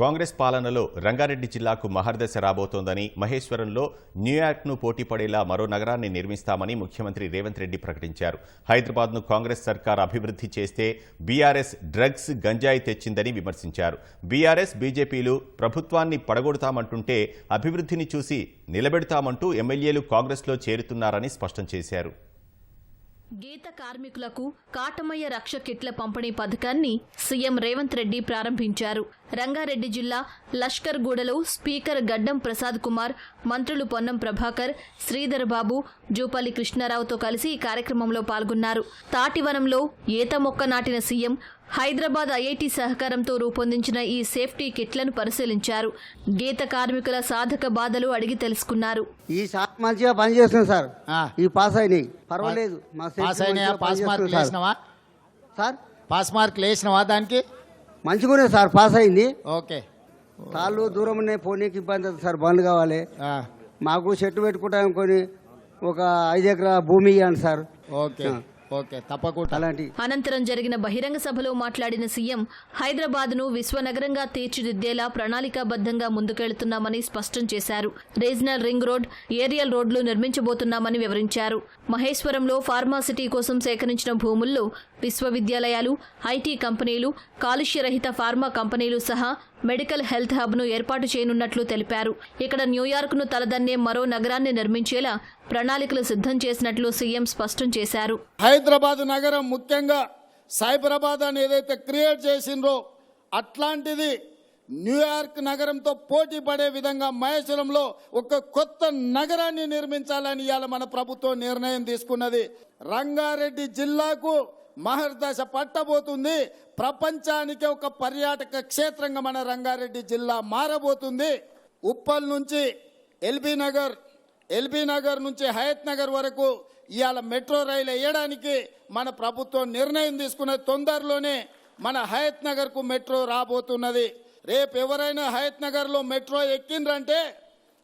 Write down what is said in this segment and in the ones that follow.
కాంగ్రెస్ పాలనలో రంగారెడ్డి జిల్లాకు మహర్దశ రాబోతోందని మహేశ్వరంలో న్యూయార్క్ను పోటీపడేలా మరో నగరాన్ని నిర్మిస్తామని ముఖ్యమంత్రి రేవంత్ రెడ్డి ప్రకటించారు. హైదరాబాద్ను కాంగ్రెస్ సర్కార్ అభివృద్ధి చేస్తే బీఆర్ఎస్ డ్రగ్స్ గంజాయి తెచ్చిందని విమర్శించారు. బీఆర్ఎస్ బీజేపీలు ప్రభుత్వాన్ని పడగొడతామంటుంటే అభివృద్ధిని చూసి నిలబెడతామంటూ ఎమ్మెల్యేలు కాంగ్రెస్లో చేరుతున్నారని స్పష్టం చేశారు. గీత కార్మికులకు కాటమయ్య రక్ష కిట్ల పంపిణీ పథకాన్ని సీఎం రేవంత్ రెడ్డి ప్రారంభించారు. రంగారెడ్డి జిల్లా లష్కర్గూడలో స్పీకర్ గడ్డం ప్రసాద్ కుమార్ మంత్రులు పొన్నం ప్రభాకర్ శ్రీధర్ బాబు జూపల్లి కృష్ణారావుతో కలిసి ఈ కార్యక్రమంలో పాల్గొన్నారు. తాటివనంలో ఈత మొక్క నాటిన సీఎం హైదరాబాద్ ఐఐటి సహకారంతో రూపొందించిన ఈ సేఫ్టీ కిట్లను పరిశీలించారు. గీత కార్మికుల సాధక బాధలు అడిగి తెలుసుకున్నారు. ఈ మంచిగా పనిచేస్తుంది సార్. ఆ. ఈ పాస్ అయినాయి. పర్వాలేదు. మా పాస్ అయినాయా? మంచిగా పాస్ మార్కులు పనిచేస్తుంది సార్. వేసినవా? సార్. పాస్ మార్కులు వేసినవా దానికి? మంచిగానే సార్ పాస్ అయింది. ఓకే. తాళ్ళు దూరం ఉన్నాయి పోనీకి ఇబ్బంది అవుతుంది సార్ బండ్లు కావాలి. ఆ, మాకు చెట్టు పెట్టుకుంటాం కొని ఒక ఐదు ఎకరాల భూమి ఇవ్వండి సార్. ఓకే. ఓకే తప్పకుండా. అలాంటి అనంతరం జరిగిన బహిరంగ సభలో మాట్లాడిన సీఎం హైదరాబాద్ను విశ్వనగరంగా తీర్చిదిద్దేలా ప్రణాళికాబద్ధంగా ముందుకెళ్తున్నామని స్పష్టం చేశారు. రీజనల్ రింగ్ రోడ్ ఏరియల్ రోడ్లు నిర్మించబోతున్నామని వివరించారు. మహేశ్వరంలో ఫార్మాసిటీ కోసం సేకరించిన భూముల్లో విశ్వవిద్యాలయాలు ఐటీ కంపెనీలు కాలుష్యరహిత ఫార్మా కంపెనీలు సహా మెడికల్ హెల్త్ హబ్ను ఏర్పాటు చేయనున్నట్లు తెలిపారు. ఇక్కడ న్యూయార్క్ను తలదన్నే మరో నగరాన్ని నిర్మించేలా ప్రణాళికలు సిద్ధం చేసినట్లు సీఎం స్పష్టం చేశారు. హైదరాబాద్ నగరం ముఖ్యంగా సైబరాబాద్ అని ఏదైతే క్రియేట్ చేసిండ్రో అట్లాంటిది న్యూయార్క్ నగరంతో పోటీ పడే విధంగా మహేశ్వరంలో ఒక కొత్త నగరాన్ని నిర్మించాలని ఇవాళ మన ప్రభుత్వం నిర్ణయం తీసుకున్నది. రంగారెడ్డి జిల్లాకు మహర్దశ పట్టబోతుంది. ప్రపంచానికి ఒక పర్యాటక క్షేత్రంగా మన రంగారెడ్డి జిల్లా మారబోతుంది. ఉప్పల్ నుంచి ఎల్బీ నగర్ ఎల్బీ నగర్ నుంచి హయత్ నగర్ వరకు ఇవాళ మెట్రో రైలు వేయడానికి మన ప్రభుత్వం నిర్ణయం తీసుకున్న తొందరలోనే మన హయత్ నగర్కు మెట్రో రాబోతున్నది. రేపు ఎవరైనా హయత్ నగర్లో మెట్రో ఎక్కిండ్రంటే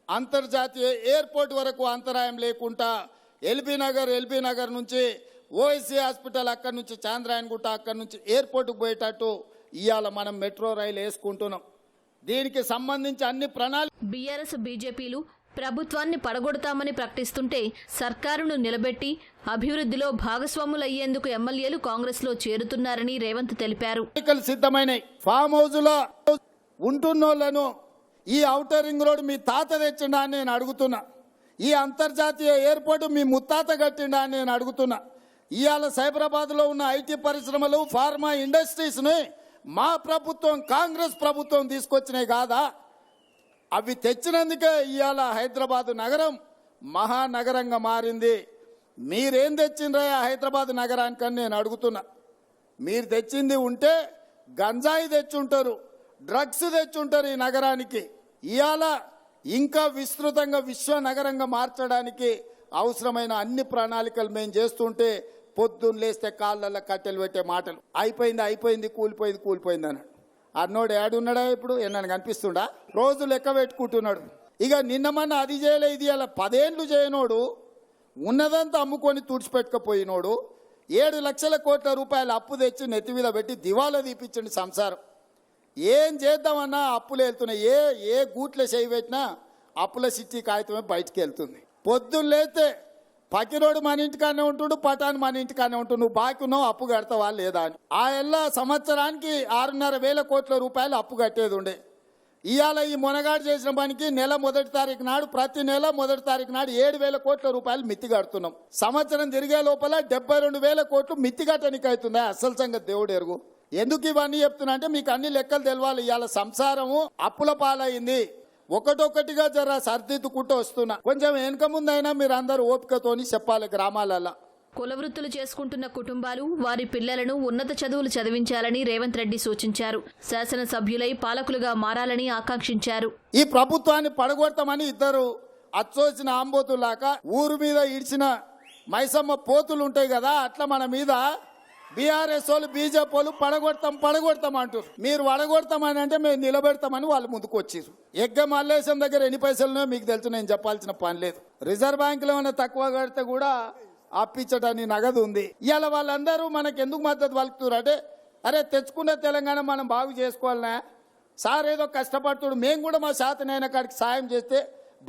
అంతర్జాతీయ ఎయిర్పోర్ట్ వరకు అంతరాయం లేకుండా ఎల్బీ నగర్ ఎల్బీ నగర్ నుంచి ఓఎస్సీ హాస్పిటల్ అక్కడి నుంచి చాంద్రాయణగుట్ట అక్కడి నుంచి ఎయిర్పోర్ట్కి పోయేటట్టు ఇవాళ మనం మెట్రో రైలు వేసుకుంటున్నాం. దీనికి సంబంధించి అన్ని ప్రణాళిక బీఆర్ఎస్ బీజేపీలు ప్రభుత్వాన్ని పడగొడతామని ప్రకటిస్తుంటే సర్కారును నిలబెట్టి అభివృద్ధిలో భాగస్వాములయ్యేందుకు ఎమ్మెల్యేలు కాంగ్రెస్లో చేరుతున్నారని రేవంత్ తెలిపారు. సిద్ధమైనాయి. ఫామ్ హౌస్లో ఉంటున్నోళ్ళను ఈ ఔటర్ రింగ్ రోడ్ మీ తాత తెచ్చిండా అని నేను అడుగుతున్నా. ఈ అంతర్జాతీయ ఎయిర్పోర్ట్ మీ ముత్తాత కట్టిండా అని నేను అడుగుతున్నా. ఇవాళ సైబరాబాద్లో ఉన్న ఐటీ పరిశ్రమలు ఫార్మా ఇండస్ట్రీస్ని మా ప్రభుత్వం కాంగ్రెస్ ప్రభుత్వం తీసుకొచ్చినాయి కాదా? అవి తెచ్చినందుకే ఇవాళ హైదరాబాద్ నగరం మహానగరంగా మారింది. మీరేం తెచ్చిండ్రా హైదరాబాద్ నగరానికని నేను అడుగుతున్నా. మీరు తెచ్చింది ఉంటే గంజాయి తెచ్చుంటారు డ్రగ్స్ తెచ్చుంటారు ఈ నగరానికి. ఇవాళ ఇంకా విస్తృతంగా విశ్వ నగరంగా మార్చడానికి అవసరమైన అన్ని ప్రణాళికలు మేము చేస్తుంటే పొద్దున్న లేస్తే కాళ్ళల్లో కట్టెలు పెట్టే మాటలు. అయిపోయింది అయిపోయింది కూలిపోయింది కూలిపోయింది అన్నాడు. అన్నోడు ఏడున్నాడా ఇప్పుడు? నన్ను కనిపిస్తుండా రోజు లెక్క పెట్టుకుంటున్నాడు. ఇక నిన్నమన్నా అది చేయలే ఇది అలా పదేండ్లు చేయనోడు ఉన్నదంతా అమ్ముకొని తుడిచిపెట్టుకపోయినోడు ఏడు లక్షల కోట్ల రూపాయల అప్పు తెచ్చి నెత్తి మీద పెట్టి దివాలా తీపిచ్చండి సంసారం. ఏం చేద్దామన్నా అప్పులు వెళ్తున్నాయి. ఏ ఏ గూట్లో చేయి పెట్టినా అప్పుల సిట్టి కాగితమే బయటికి వెళ్తుంది. పొద్దున్న లేతే పకిరోడు మన ఇంటికానే ఉంటుండు పటాన్ మన ఇంటికానే ఉంటుండు. నువ్వు బాకీ అప్పు కడతావా లేదా అని. ఆ ఎల్ల సంవత్సరానికి ఆరున్నర వేల కోట్ల రూపాయలు అప్పు కట్టేది ఉండే. ఇవాళ ఈ మునగాడు చేసిన పనికి నెల మొదటి తారీఖు నాడు ప్రతి నెల మొదటి తారీఖు నాడు ఏడు వేల కోట్ల రూపాయలు మిత్తి కడుతున్నాం. సంవత్సరం తిరిగే లోపల డెబ్బై రెండు వేల కోట్లు మిత్తి కట్టనికి అవుతుంది అసలు సంగతి దేవుడు ఎరుగు. ఎందుకు ఇవన్నీ చెప్తున్నా అంటే మీకు అన్ని లెక్కలు తెలవాలి. ఇవాళ సంసారము అప్పుల పాలైంది. ఒకటొక్కటిగా జర సర్దిద్దుకుంటూ వస్తున్నా. కొంచెం వెనుక ముందైనా మీరు అందరూ ఓపికతోని చెప్పాలి గ్రామాలలో కుల వృత్తులు చేసుకుంటున్న కుటుంబాలు వారి పిల్లలను ఉన్నత చదువులు చదివించాలని రేవంత్ రెడ్డి సూచించారు. శాసనసభ్యులై పాలకులుగా మారాలని ఆకాంక్షించారు. ఈ ప్రభుత్వాన్ని పడగొడతామని ఇద్దరు అచ్చోసిన ఆంబోతులాక ఊరు మీద ఇడిచిన మైసమ్మ పోతులు ఉంటాయి కదా అట్లా మన మీద బీఆర్ఎస్ వాళ్ళు బీజేపీ వాళ్ళు పడగొడతాం పడగొడతాం అంటారు మీరు పడగొడతామని అంటే మేము నిలబెడతామని వాళ్ళు ముందుకు వచ్చారు ఎగ్గ మల్లేశం దగ్గర ఎన్ని పైసలున్నాయో మీకు తెలుసు నేను చెప్పాల్సిన పని లేదు. రిజర్వ్ బ్యాంకులో ఏమైనా తక్కువ కడితే కూడా అప్పించడానికి నగదు ఉంది. ఇవాళ వాళ్ళందరూ మనకు ఎందుకు మద్దతు పలుకుతున్నారు అంటే అరే తెచ్చుకున్న తెలంగాణ మనం బాగు చేసుకోవాలనా? సార్ ఏదో కష్టపడుతుడు మేము కూడా మా శాతనైన కాడికి సాయం చేస్తే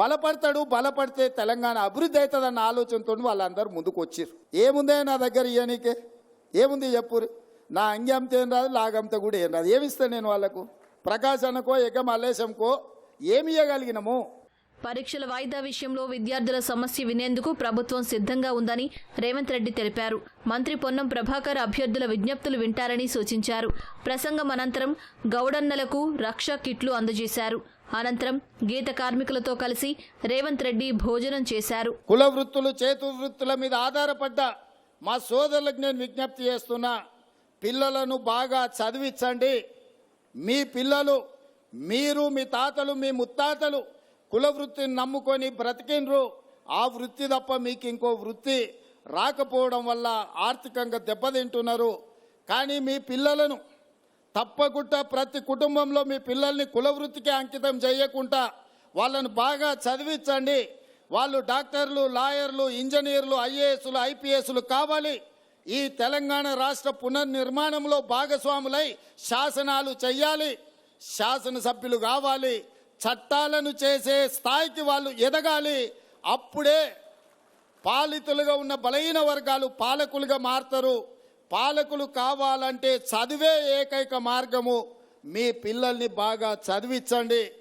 బలపడతాడు బలపడితే తెలంగాణ అభివృద్ధి అవుతుందన్న ఆలోచనతో వాళ్ళందరూ ముందుకు వచ్చారు ఏముందే నా దగ్గర ఇయనికే ఏముంది చెప్పురు నా అంగంతో ఏం రాదు లాగంతో కూడా ఏం రాదు. ఏమిస్తాను నేను వాళ్ళకు? ప్రకాశనకో ఎగ మల్లేశంకో ఏమి ఇవ్వగలిగినము పరీక్షల వాయిదా విషయంలో విద్యార్థుల సమస్య వినేందుకు ప్రభుత్వం సిద్ధంగా ఉందని రేవంత్ రెడ్డి తెలిపారు. మంత్రి పొన్నం ప్రభాకర్ అభ్యర్థుల విజ్ఞప్తులు వింటారని సూచించారు. ప్రసంగం అనంతరం గౌడన్నలకు రక్షా కిట్లు అందజేశారు. అనంతరం గీత కార్మికులతో కలిసి రేవంత్ రెడ్డి భోజనం చేశారు. కుల వృత్తులు చేతు వృత్తుల మీద ఆధారపడ్డ మా సోదరులకు నేను విజ్ఞప్తి చేస్తున్నా పిల్లలను బాగా చదివించండి. మీ పిల్లలు మీరు మీ తాతలు మీ ముత్తాతలు కుల వృత్తిని నమ్ముకొని బ్రతికిండ్రు. ఆ వృత్తి తప్ప మీకు ఇంకో వృత్తి రాకపోవడం వల్ల ఆర్థికంగా దెబ్బతింటున్నారు. కానీ మీ పిల్లలను తప్పకుండా ప్రతి కుటుంబంలో మీ పిల్లల్ని కుల వృత్తికి అంకితం చేయకుండా వాళ్ళను బాగా చదివించండి. వాళ్ళు డాక్టర్లు లాయర్లు ఇంజనీర్లు ఐఏఎస్లు ఐపీఎస్లు కావాలి. ఈ తెలంగాణ రాష్ట్ర పునర్నిర్మాణంలో భాగస్వాములై శాసనాలు చెయ్యాలి. శాసనసభ్యులు కావాలి. చట్టాలను చేసే స్థాయికి వాళ్ళు ఎదగాలి. అప్పుడే పాలితులుగా ఉన్న బలహీన వర్గాలు పాలకులుగా మారుతారు. పాలకులు కావాలంటే చదివే ఏకైక మార్గము మీ పిల్లల్ని బాగా చదివించండి.